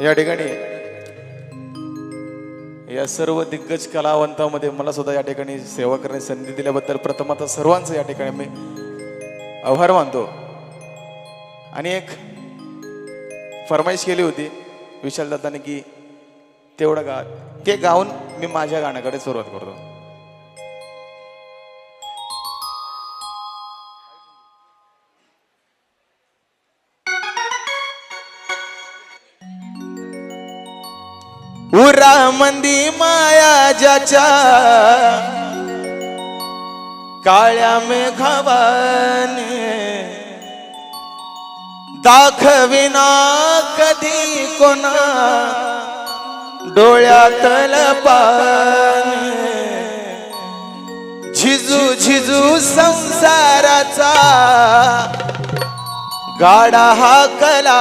या ठिकाणी या सर्व दिग्गज कलावंतामध्ये मला सुद्धा या ठिकाणी सेवा करण्याची संधी दिल्याबद्दल प्रथम आता सर्वांचं या ठिकाणी मी आभार मानतो. आणि एक फरमाईश केली होती विशाल दादाने की तेवढं गा ते गाऊन मी माझ्या गाण्याकडे सुरुवात करतो. उरा मंदी माया ज्याच्या काळ्या मेघावाने दाखविना कधी कोणा डोळ्यातल पाणी झिजू झिजू संसाराचा गाडा हा कला.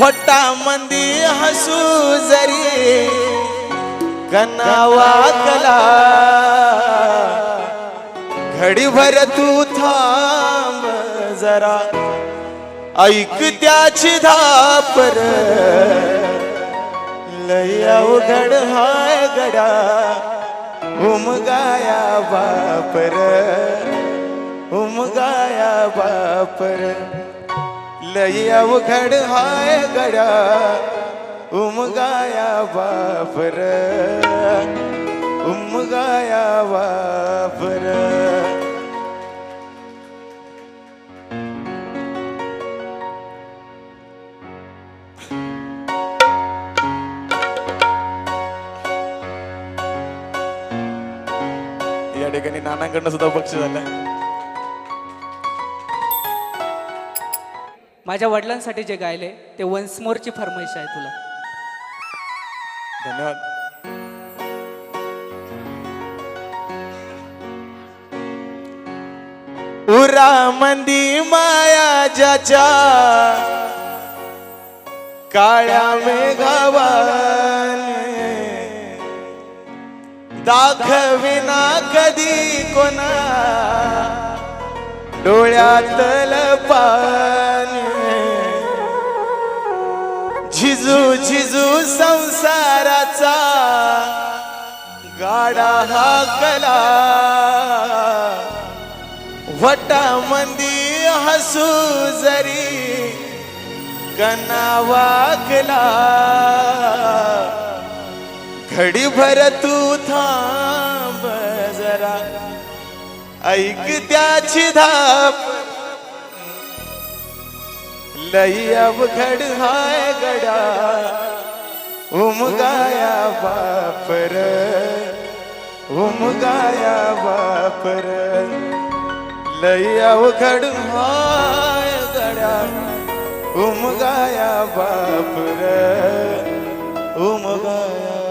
वटा मंदी हसू जरी कनावा कला घडीभर तू थांब जरा ऐक त्याची धापर लय अवघड हाय गड्या उमगाया बापर उमगाया बापर लय अवघड हाय गड्या उमगाया बापर उमगाया बापर या ठिकाणी नानांकडनं सुद्धा बक्षीस झालं माझ्या वडिलांसाठी जे गायले ते वन्स मोरची फरमाईश आहे तुला. धन्यवाद. उरा मंदी माया ज्याच्या काळ्या मेघावाने दाखविना कधी कोणा डोळ्यातल पाय झिजू झिजू संसाराचा गाडा हा कला. वटा मंदी हसू जरी कना वाकला घडी भर तू थांब जरा. ऐक त्याची धाप. लई अवघड हाय गडा उमगाया बापर उमगाया बापर लई अवघड हाय गडा उमगाया बापर उमगाया